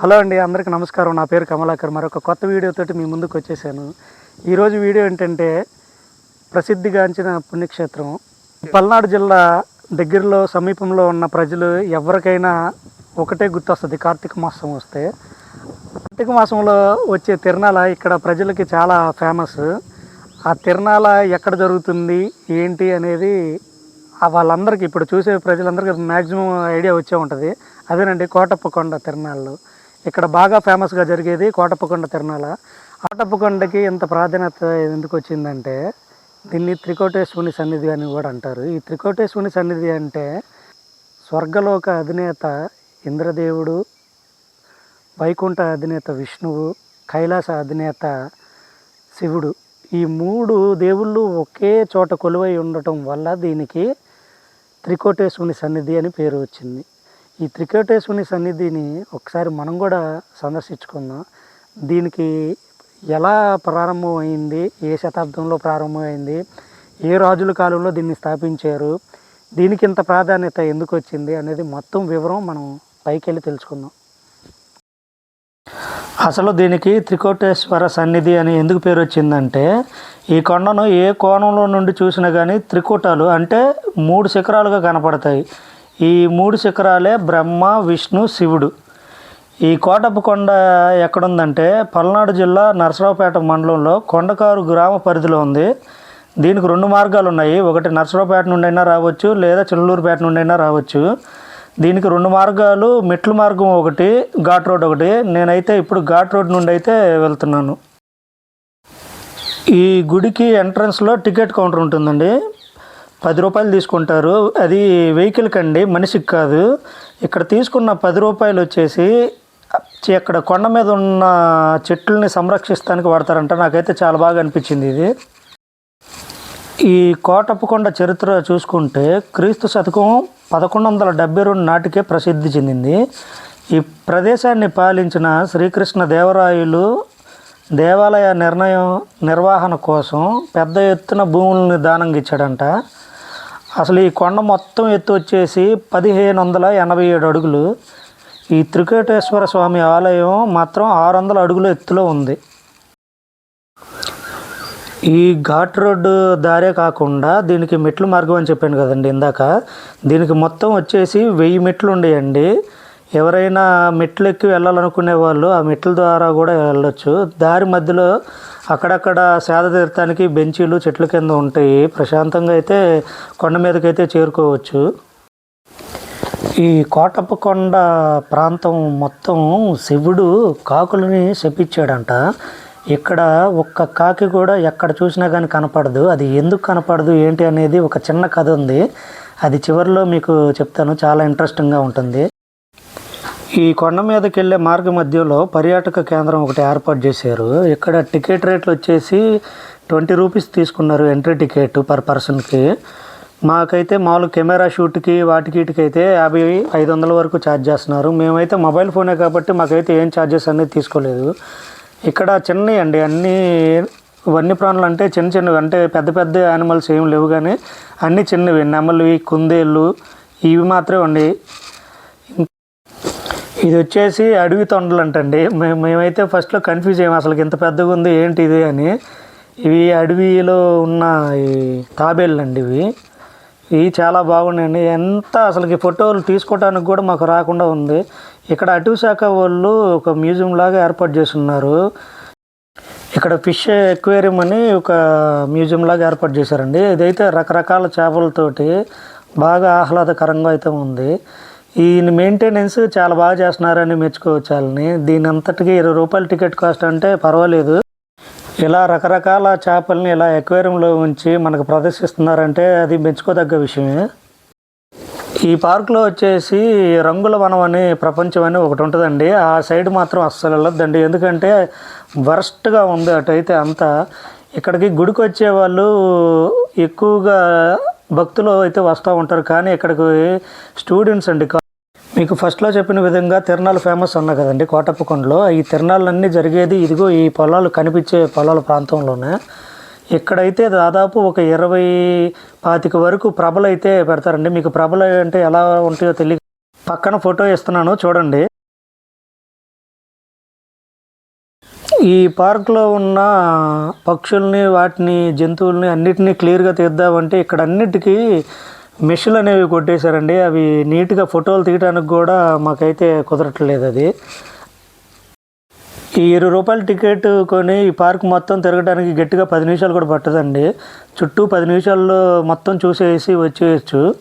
Hello అండి అందరికీ నమస్కారం. నా పేరు కమలాకర్. మరొక కొత్త వీడియోతోటి మీ ముందుకు వచ్చేసాను. ఈరోజు వీడియో ఏంటంటే ప్రసిద్ధిగాంచిన పుణ్యక్షేత్రం. పల్నాడు జిల్లా దగ్గరలో సమీపంలో ఉన్న ప్రజలు ఎవరికైనా ఒకటే గుర్తొస్తుంది కార్తీక మాసం వస్తే. కార్తీక మాసంలో వచ్చే తిరణాల ఇక్కడ ప్రజలకి చాలా ఫేమస్ ఆ తిరణాల ఎక్కడ జరుగుతుంది ఏంటి అనేది వాళ్ళందరికీ ఇప్పుడు చూసే ప్రజలందరికీ మ్యాక్సిమం ఐడియా వచ్చే ఉంటుంది. అదేనండి కోటప్పకొండ తిరణాలు ఇక్కడ బాగా ఫేమస్గా జరిగేది కోటప్పకొండ తిరణాల కోటప్పకొండకి ఇంత ప్రాధాన్యత ఎందుకు వచ్చిందంటే దీన్ని త్రికోటేశ్వరుని సన్నిధి అని కూడా అంటారు. ఈ త్రికోటేశ్వరుని సన్నిధి అంటే స్వర్గలోక అధినేత ఇంద్రదేవుడు వైకుంఠ అధినేత విష్ణువు కైలాస అధినేత శివుడు. ఈ మూడు దేవుళ్ళు ఒకే చోట కొలువై ఉండటం వల్ల దీనికి త్రికోటేశ్వరుని సన్నిధి అని పేరు వచ్చింది. ఈ త్రికోటేశ్వరుని సన్నిధిని ఒకసారి మనం కూడా సందర్శించుకుందాం. దీనికి ఎలా ప్రారంభమైంది? ఏ శతాబ్దంలో ప్రారంభమైంది? ఏ రాజుల కాలంలో దీన్ని స్థాపించారు? దీనికి ఇంత ప్రాధాన్యత ఎందుకు వచ్చింది అనేది మొత్తం వివరం మనం పైకి వెళ్ళి తెలుసుకుందాం. అసలు దీనికి త్రికోటేశ్వర సన్నిధి అని ఎందుకు పేరు వచ్చిందంటే ఈ కొండను ఏ కోణంలో నుండి చూసినా కానీ త్రికూటాలు అంటే మూడు శిఖరాలుగా కనపడతాయి. ఈ మూడు శిఖరాలే బ్రహ్మ విష్ణు శివుడు. ఈ కోటప్ప కొండ ఎక్కడుందంటే పల్నాడు జిల్లా నరసరావుపేట మండలంలో కొండకారు గ్రామ పరిధిలో ఉంది. దీనికి రెండు మార్గాలు ఉన్నాయి ఒకటి నరసరావుపేట నుండి అయినా రావచ్చు లేదా చిల్లూరుపేట నుండి అయినా రావచ్చు. దీనికి రెండు మార్గాలు మెట్లు మార్గం ఒకటి ఘాట్ రోడ్ ఒకటి. నేనైతే ఇప్పుడు ఘాట్ రోడ్ నుండి అయితే వెళ్తున్నాను. ఈ గుడికి ఎంట్రన్స్లో టికెట్ కౌంటర్ ఉంటుందండి. పది రూపాయలు తీసుకుంటారు. అది వెహికల్కి అండి మనిషికి కాదు. ఇక్కడ తీసుకున్న పది రూపాయలు వచ్చేసి అక్కడ ఇక్కడ కొండ మీద ఉన్న చెట్లని సంరక్షిస్తానికి వాడతారంట. నాకైతే చాలా బాగా అనిపించింది ఇది. ఈ కోటప్పకొండ చరిత్ర చూసుకుంటే క్రీస్తు శతకం పదకొండు వందల డెబ్బై రెండు నాటికే ప్రసిద్ధి చెందింది. ఈ ప్రదేశాన్ని పాలించిన శ్రీకృష్ణ దేవరాయలు దేవాలయ నిర్ణయం నిర్వహణ కోసం పెద్ద ఎత్తున భూములను దానంగా ఇచ్చాడంట అసలు ఈ కొండ మొత్తం ఎత్తు వచ్చేసి పదిహేను వందల ఎనభై ఏడు అడుగులు. ఈ త్రికోటేశ్వర స్వామి ఆలయం మాత్రం ఆరు వందల అడుగుల ఎత్తులో ఉంది. ఈ ఘాట్ రోడ్డు దారే కాకుండా దీనికి మెట్లు మార్గం అని చెప్పాను కదండి ఇందాక. దీనికి మొత్తం వచ్చేసి వెయ్యి మెట్లు ఉండేయండి. ఎవరైనా మెట్లు ఎక్కి వెళ్ళాలనుకునే వాళ్ళు ఆ మెట్ల ద్వారా కూడా వెళ్ళొచ్చు. దారి మధ్యలో అక్కడక్కడ సేద తీర్థానికి బెంచీలు చెట్ల కింద ఉంటాయి ప్రశాంతంగా అయితే కొండ మీదకైతే చేరుకోవచ్చు. ఈ కోటప్ప కొండ ప్రాంతం మొత్తం శివుడు కాకులని శపించాడంట. ఇక్కడ ఒక్క కాకి కూడా ఎక్కడ చూసినా కానీ కనపడదు. అది ఎందుకు కనపడదు ఏంటి అనేది ఒక చిన్న కథ ఉంది. అది చివరిలో మీకు చెప్తాను. చాలా ఇంట్రెస్టింగ్గా ఉంటుంది. ఈ కొండ మీదకి వెళ్ళే మార్గ మధ్యలో పర్యాటక కేంద్రం ఒకటి ఏర్పాటు చేశారు. ఇక్కడ టికెట్ రేట్లు వచ్చేసి ట్వంటీ రూపీస్ తీసుకున్నారు ఎంట్రీ టికెట్ పర్ పర్సన్కి. మాకైతే మామూలు కెమెరా షూట్కి వాటికి అయితే యాభై ఐదు వందల వరకు ఛార్జ్ చేస్తున్నారు. మేమైతే మొబైల్ ఫోనే కాబట్టి మాకైతే ఏం ఛార్జెస్ అనేది తీసుకోలేదు. ఇక్కడ చిన్నవి అండి అన్నీ వన్యప్రాణులు అంటే చిన్న చిన్నవి అంటే పెద్ద పెద్ద యానిమల్స్ ఏం లేవు కానీ అన్నీ చిన్నవి. నెమలివి కుందేళ్ళు ఇవి మాత్రమే ఉండి ఇది వచ్చేసి అడవి తొండలు అంటండి మేము మేమైతే ఫస్ట్లో కన్ఫ్యూజ్ అయ్యాము అసలు ఇంత పెద్దగా ఉంది ఏంటి ఇది అని. ఇవి అడవిలో ఉన్న ఈ తాబేళ్ళు అండి ఇవి. ఇవి చాలా బాగున్నాయండి. ఎంత అసలుకి ఫోటోలు తీసుకోవడానికి కూడా మాకు రాకుండా ఉంది. ఇక్కడ అటవీ శాఖ వాళ్ళు ఒక మ్యూజియం లాగా ఏర్పాటు చేస్తున్నారు. ఇక్కడ ఫిష్ ఎక్వేరియం అని ఒక మ్యూజియం లాగా ఏర్పాటు చేశారండి. ఇదైతే రకరకాల చేపలతోటి బాగా ఆహ్లాదకరంగా అయితే ఉంది. ఈయన మెయింటెనెన్స్ చాలా బాగా చేస్తున్నారని మెచ్చుకోవచ్చు వాళ్ళని. దీని అంతటికి ఇరవై రూపాయల టికెట్ కాస్ట్ అంటే పర్వాలేదు. ఇలా రకరకాల చేపల్ని ఇలా ఎక్వేరియంలో ఉంచి మనకు ప్రదర్శిస్తున్నారంటే అది మెచ్చుకోదగ్గ విషయమే. ఈ పార్కులో వచ్చేసి రంగుల వనం అని ప్రపంచం అని ఒకటి ఉంటుందండి. ఆ సైడ్ మాత్రం అస్సలు వెళ్ళొద్దండి. ఎందుకంటే వరస్ట్గా ఉంది అటైతే అంతా. ఇక్కడికి గుడికి వచ్చే వాళ్ళు ఎక్కువగా భక్తులు అయితే వస్తూ ఉంటారు. కానీ ఇక్కడికి స్టూడెంట్స్ అండి. మీకు ఫస్ట్లో చెప్పిన విధంగా తిరణాలు ఫేమస్ అన్నా కదండి కోటప్పకొండలో. ఈ తిరణాలన్నీ జరిగేది ఇదిగో ఈ పొలాలు కనిపించే పొలాల ప్రాంతంలోనే. ఇక్కడైతే దాదాపు ఒక ఇరవై పాతిక వరకు ప్రభలైతే పెడతారండి. మీకు ప్రభలు అంటే ఎలా ఉంటాయో తెలియదు పక్కన ఫోటో ఇస్తున్నాను చూడండి. ఈ పార్క్లో ఉన్న పక్షుల్ని వాటిని జంతువుల్ని అన్నిటినీ క్లియర్గా తీద్దామంటే ఇక్కడ అన్నిటికీ మెషిన్లు అనేవి కొట్టేశారండి. అవి నీట్గా ఫోటోలు తీయడానికి కూడా మాకైతే కుదరట్లేదు అది. ఈ ఇరవై రూపాయల టికెట్ కొని ఈ పార్క్ మొత్తం తిరగడానికి గట్టిగా పది నిమిషాలు కూడా పట్టదండి. చుట్టూ పది నిమిషాల్లో మొత్తం చూసేసి వచ్చేయచ్చు.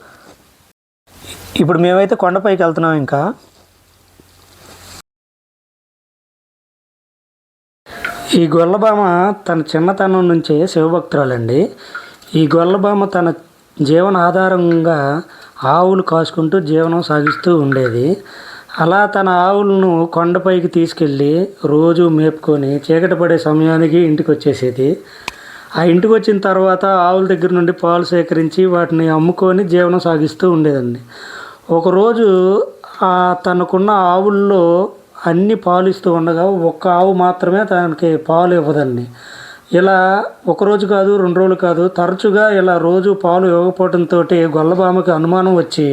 ఇప్పుడు మేమైతే కొండపైకి వెళ్తున్నాం ఇంకా. ఈ గొల్లబామ తన చిన్నతనం నుంచే శివభక్తురాలండి. ఈ గొల్లబామ తన జీవనాధారంగా ఆవులు కాసుకుంటూ జీవనం సాగిస్తూ ఉండేది. అలా తన ఆవులను కొండపైకి తీసుకెళ్ళి రోజు మేపుకొని చీకటి పడే సమయానికి ఇంటికి వచ్చేసేది ఆ ఇంటికి వచ్చిన తర్వాత ఆవుల దగ్గర నుండి పాలు సేకరించి వాటిని అమ్ముకొని జీవనం సాగిస్తూ ఉండేదండి. ఒకరోజు తనకున్న ఆవుల్లో అన్ని పాలు ఇస్తూ ఉండగా ఒక్క ఆవు మాత్రమే తనకి పాలు ఇవ్వదండి. ఇలా ఒక రోజు కాదు రెండు రోజులు కాదు తరచుగా ఇలా రోజు పాలు ఇవ్వకపోవడంతో గొల్లబామకి అనుమానం వచ్చి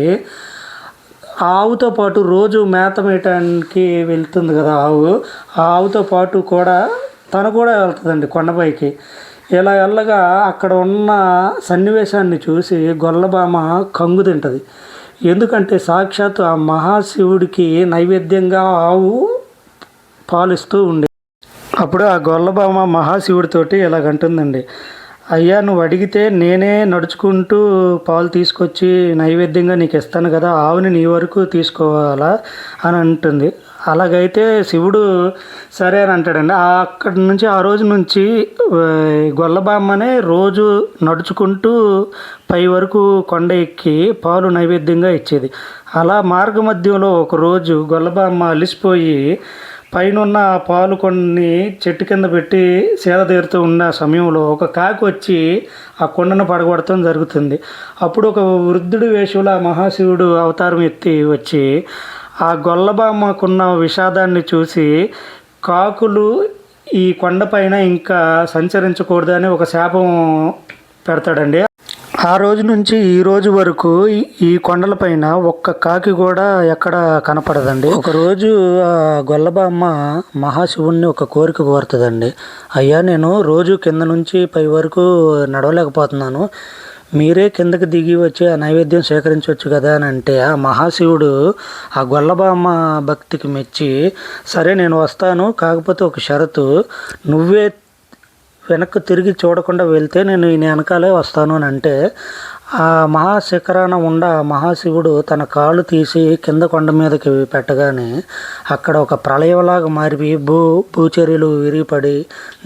ఆవుతో పాటు రోజు మేత మేయటానికి వెళ్తుంది కదా ఆవు. ఆ ఆవుతో పాటు కూడా తను కూడా వెళ్తుందండి కొండపైకి. ఇలా వెళ్ళగా అక్కడ ఉన్న సన్నివేశాన్ని చూసి గొల్లబామ కంగు తింటుంది. ఎందుకంటే సాక్షాత్ ఆ మహాశివుడికి నైవేద్యంగా ఆవు పాలిస్తూ ఉండే అప్పుడు ఆ గొల్లబామ మహాశివుడితోటి ఇలాగంటుందండి అయ్యా నువ్వు అడిగితే నేనే నడుచుకుంటూ పాలు తీసుకొచ్చి నైవేద్యంగా నీకు ఇస్తాను కదా ఆవుని నీ వరకు తీసుకోవాలా? అని అంటుంది. అలాగైతే శివుడు సరే అని అంటాడండి. అక్కడి నుంచి ఆ రోజు నుంచి గొల్లబామ్మనే రోజు నడుచుకుంటూ పై వరకు కొండ ఎక్కి పాలు నైవేద్యంగా ఇచ్చేది. అలా మార్గ మధ్యంలో ఒకరోజు గొల్లబామ్మ అలిసిపోయి పైన పాలు కొన్ని చెట్టు కింద పెట్టి సేద తీరుతూ ఉన్న సమయంలో ఒక కాకి వచ్చి ఆ కొండను పడగొడటం జరుగుతుంది. అప్పుడు ఒక వృద్ధుడు వేషంలో మహాశివుడు అవతారం ఎత్తి వచ్చి ఆ గొల్లబామ్మకున్న విషాదాన్ని చూసి కాకులు ఈ కొండపైన ఇంకా సంచరించకూడదని ఒక శాపం పెడతాడండి. ఆ రోజు నుంచి ఈ రోజు వరకు ఈ- కొండలపైన ఒక్క కాకి కూడా ఎక్కడ కనపడదండి. ఒకరోజు ఆ గొల్లబామ్మ మహాశివుణ్ణి ఒక కోరిక కోరుతుందండి. అయ్యా నేను రోజు కింద నుంచి పై వరకు నడవలేకపోతున్నాను. మీరే కిందకి దిగి వచ్చి ఆ నైవేద్యం సేకరించవచ్చు కదా అని అంటే ఆ మహాశివుడు ఆ గొల్లబామ్మ భక్తికి మెచ్చి సరే నేను వస్తాను కాకపోతే ఒక షరతు నువ్వే వెనక్కి తిరిగి చూడకుండా వెళ్తే నేను ఈ వెనకాలే వస్తాను అని అంటే ఆ మహాశిఖరాన ఉండ మహాశివుడు తన కాళ్ళు తీసి కింద కొండ మీదకి పెట్టగానే అక్కడ ఒక ప్రళయంలాగా మారిపోయి భూ భూచర్యలు విరిగిపడి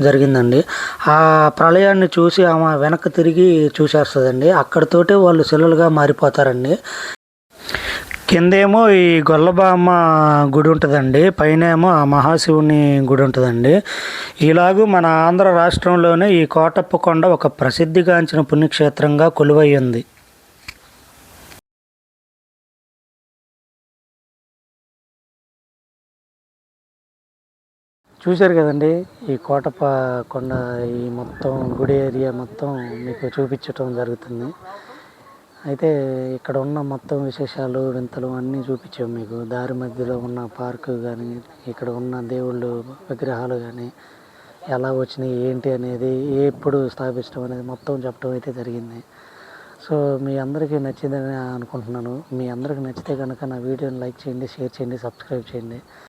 జరిగిందండి. ఆ ప్రళయాన్ని చూసి ఆమె వెనక్కి తిరిగి చూసేస్తుందండి. అక్కడితోటే వాళ్ళు శిలలుగా మారిపోతారండి. కిందేమో ఈ గొల్లబామ్మ గుడి ఉంటుందండి. పైన ఏమో ఆ మహాశివుని గుడి ఉంటుందండి. ఇలాగూ మన ఆంధ్ర రాష్ట్రంలోనే ఈ కోటప్ప కొండ ఒక ప్రసిద్ధిగాంచిన పుణ్యక్షేత్రంగా కొలువై ఉంది చూశారు కదండి ఈ కోటప్ప కొండ ఈ మొత్తం గుడి ఏరియా మొత్తం మీకు చూపించటం జరుగుతుంది. అయితే ఇక్కడ ఉన్న మొత్తం విశేషాలు వింతలు అన్నీ చూపించాం మీకు. దారి మధ్యలో ఉన్న పార్కు కానీ ఇక్కడ ఉన్న దేవుళ్ళు విగ్రహాలు కానీ ఎలా వచ్చినాయి ఏంటి అనేది ఎప్పుడు స్థాపించడం అనేది మొత్తం చెప్పడం అయితే జరిగింది. సో మీ అందరికీ నచ్చిందని అనుకుంటున్నాను. మీ అందరికీ నచ్చితే కనుక నా వీడియోని లైక్ చేయండి షేర్ చేయండి సబ్స్క్రైబ్ చేయండి.